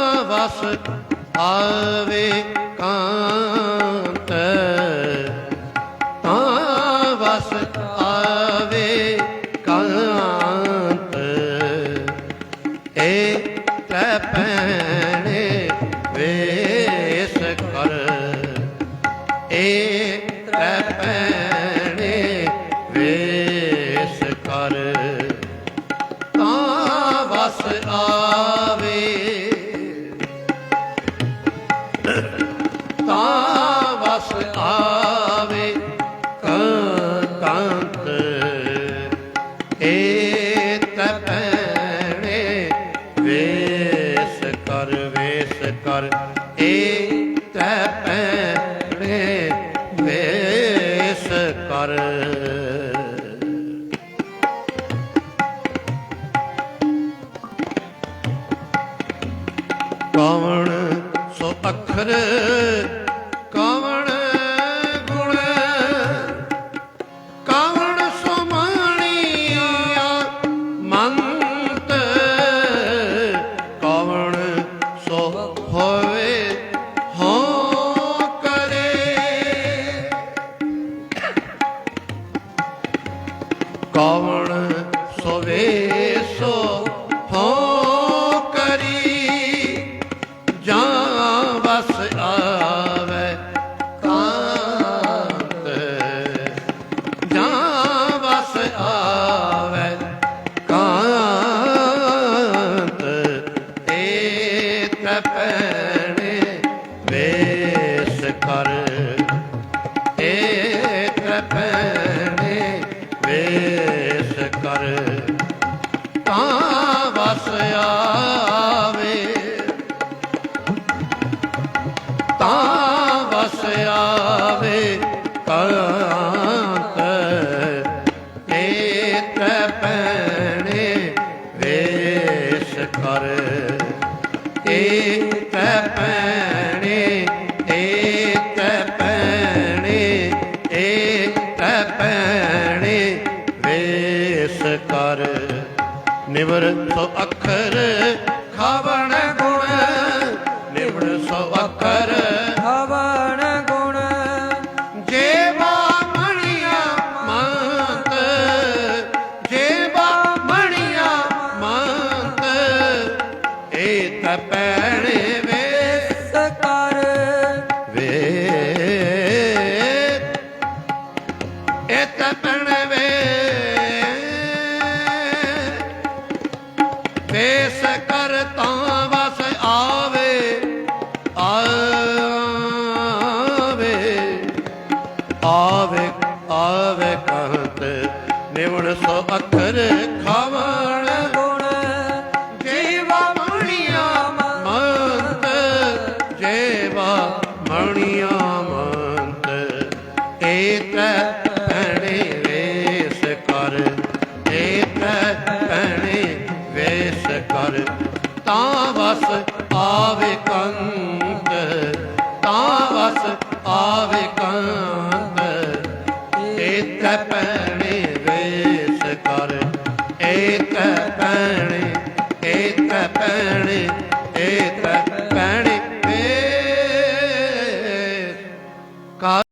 ਵਸ ਆਵੇ ਕਾਂਤ। ਤਾਂ ਵਸ ਆਵੇ ਕਾਂਤ। ਏ ਤੈ ਪੈਣੇ ਕੰਤ ਏ ਤਪਣੇ ਵੇਸ ਕਰ ਵੇਸ ਕਰ। ਏ ਤਪਣੇ ਵੇਸ ਕਰ। ਕਵਣ ਸੋ ਅੱਖਰ ਕਰ ਏ ਤਪਣੇ ਵੇਸ ਕਰ। ਤਾਂ ਵਸ ਆਵੇ। ਤਾਂ ਵਸ ਆਵੇ ਕਾਂਤ ਏ ਤਪਣੇ ਵੇਸ ਕਰ। ਵੇਸ ਕਰ ਨਿਵਰ ਸੋ ਅੱਖਰ, ਖਾਵਣ ਗੁਣ। ਨਿਵਰ ਸੋ ਅੱਖਰ ਹਵਨ ਗੁਣ। ਜੇਵਾ ਮਣੀਆਂ ਮੰਤ ਜੇਵਾ ਮਣੀਆਂ ਮੰਤ, ਏ ਤਪੈਣੇ ਵੇ ਸਕਾਰ ਵੇ ਏ ਤਪੈਣੇ ਵੇ ਨਿਵਣ ਸੋ ਅੱਖਰ ਖਾਵਣ। ਗੁਣ ਜੀਵਾ ਮਣੀਆਂ ਮੰਤ। ਜੇਵਾ ਮਣੀਆਂ ਮੰਤ। ਏਕ ਭਣੇ ਵੇਸ ਕਰ। ਏਕ ਭਣੇ ਵੇਸ ਕਰ। ਤਾਂ ਵਸ ਆਵੇ ਕੰਤ। ਤਾਂ ਵਸ ਆਵੇ ਕੰਤ। ਏਕ ਭਣੇ ਏਕ ਭਣੇ ਏਕ ਭਣੇ ਵੇਸ